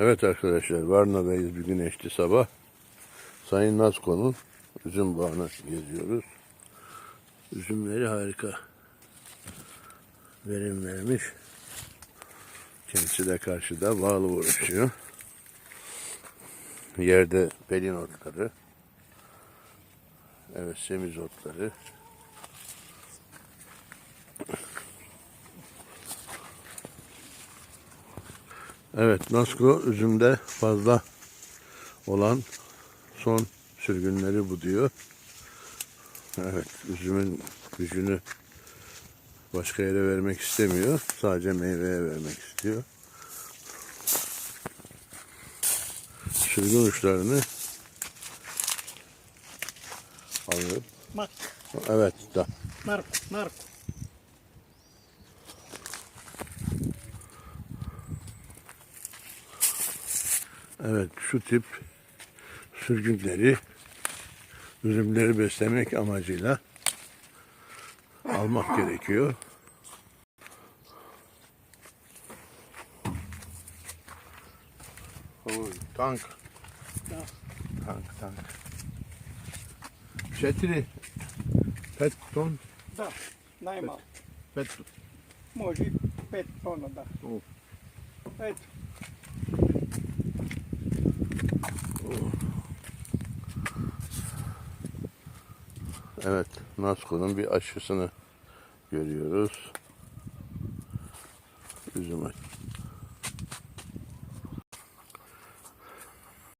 Evet arkadaşlar Varna'dayız bir güneşli sabah. Sayın Nasko'nun üzüm bağını geziyoruz. Üzümleri harika. Verim vermiş. Kendisi de karşıda bağlı uğraşıyor. Yerde pelin otları. Evet semiz otları. Evet Nasko üzümde fazla olan son sürgünleri bu diyor. Evet üzümün gücünü başka yere vermek istemiyor. Sadece meyveye vermek istiyor. Sürgün uçlarını alıp evet da Marco, Marco. Evet şu tip sürgünleri üzümleri beslemek amacıyla almak gerekiyor. Oy, tank. Da. Tank, tank. Četiri, pet ton, Da, najmalo. pet, Može i pet tona, da. U. Eto, Evet, Nasko'nun bir aşısını görüyoruz. Üzüm.